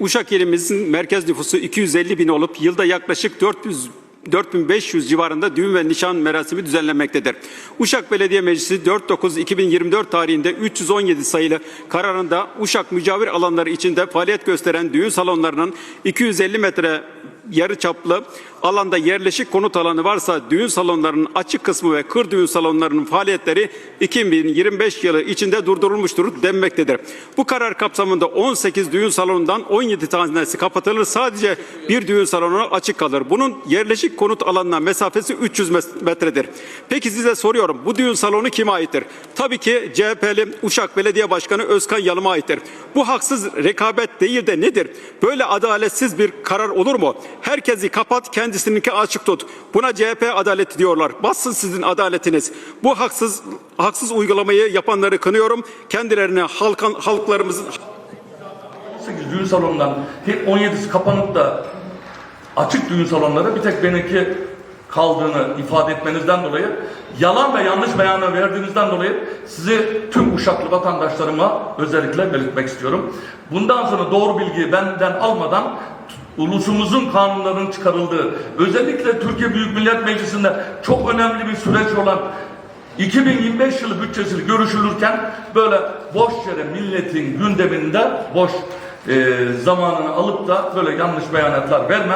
Uşak ilimizin merkez nüfusu 250 bin olup yılda yaklaşık 400 4500 civarında düğün ve nişan merasimi düzenlenmektedir. Uşak Belediye Meclisi 4.9.2024 tarihinde 317 sayılı kararında Uşak mücavir alanları içinde faaliyet gösteren düğün salonlarının 250 metre yarı çaplı alanda yerleşik konut alanı varsa düğün salonlarının açık kısmı ve kır düğün salonlarının faaliyetleri 2025 yılı içinde durdurulmuştur denmektedir. Bu karar kapsamında 18 düğün salonundan 17 tanesi kapatılır. Sadece bir düğün salonu açık kalır. Bunun yerleşik konut alanına mesafesi 300 mes- metredir. Peki size soruyorum bu düğün salonu kime aittir? Tabii ki CHP'li Uşak Belediye Başkanı Özkan Yalım'a aittir. Bu haksız rekabet değil de nedir? Böyle adaletsiz bir karar olur mu? Herkesi kapat kendisininki açık tut. Buna CHP adaleti diyorlar. Bassın sizin adaletiniz. Bu haksız haksız uygulamayı yapanları kınıyorum. Kendilerine halkan, halklarımızın 8 düğün salonundan hep 17'si kapanıp da açık düğün salonları bir tek benimki kaldığını ifade etmenizden dolayı yalan ve yanlış beyanı verdiğinizden dolayı sizi tüm Uşaklı vatandaşlarıma özellikle belirtmek istiyorum. Bundan sonra doğru bilgiyi benden almadan ulusumuzun kanunlarının çıkarıldığı özellikle Türkiye Büyük Millet Meclisi'nde çok önemli bir süreç olan 2025 yılı bütçesi görüşülürken böyle boş yere milletin gündeminde boş e, zamanını alıp da böyle yanlış beyanatlar verme.